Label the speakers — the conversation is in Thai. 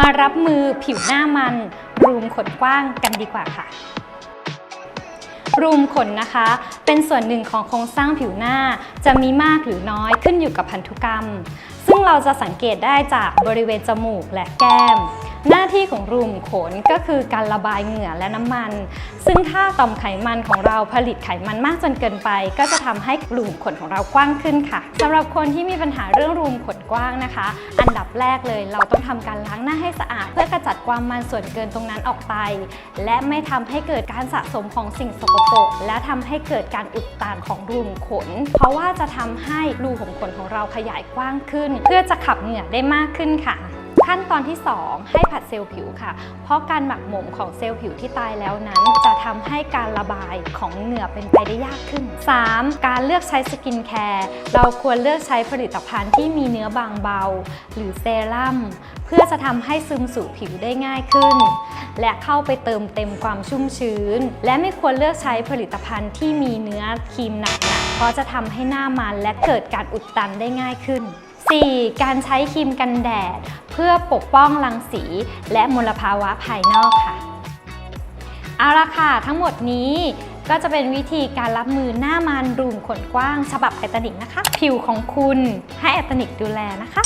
Speaker 1: มารับมือผิวหน้ามัน รูมขนกว้างกันดีกว่าค่ะ รูมขนนะคะ เป็นส่วนหนึ่งของโครงสร้างผิวหน้า จะมีมากหรือน้อยขึ้นอยู่กับพันธุกรรม ซึ่งเราจะสังเกตได้จากบริเวณจมูกและแก้ม หน้าที่ของรูมขนก็คือการระบายเหงื่อและน้ำมัน ซึ่งถ้าต่อมไขมันของเราผลิตไขมันมากจนเกินไป ก็จะทำให้รูมขนของเรากว้างขึ้นค่ะสำหรับคนที่มีปัญหาเรื่องรูมขนกว้างนะคะ อันดับแรกเลยเราต้องทำการล้างหน้าให้สะอาด เพื่อกระจัดความมันส่วนเกินตรงนั้นออกไป และไม่ทำให้เกิดการสะสมของสิ่งสกปรกและทำให้เกิดการอุดตันของรูมขน เพราะว่าจะทำให้รูขุมขนของเราขยายกว้างขึ้น เพื่อจะขับเหงื่อได้มากขึ้นค่ะ ขั้นตอนที่ 2 ให้ผัดเซลล์ผิวค่ะ เพราะการหมักหมมของเซลล์ผิวที่ตายแล้วนั้น จะทำให้การระบายของเหงื่อเป็นไปได้ยากขึ้น 3. การเลือกใช้สกินแคร์เราควรเลือกใช้ผลิตภัณฑ์ที่มีเนื้อบางเบา หรือเซรั่มเพื่อจะทำให้ซึมสู่ผิวได้ง่ายขึ้น และเข้าไปเติมเต็มความชุ่มชื้น และไม่ควรเลือกใช้ผลิตภัณฑ์ที่มีเนื้อครีมหนักๆเพราะจะทำให้หน้ามันและเกิดการอุดตันได้ง่ายขึ้น 4. การใช้ครีมกันแดด เพื่อปกป้องรังสี และมลภาวะภายนอกค่ะ เอาละค่ะ ทั้งหมดนี้ก็จะเป็นวิธีการรับมือหน้ามันรูมขนกว้าง ฉบับไอตานิกนะคะ ผิวของคุณให้ไอตานิกดูแลนะคะ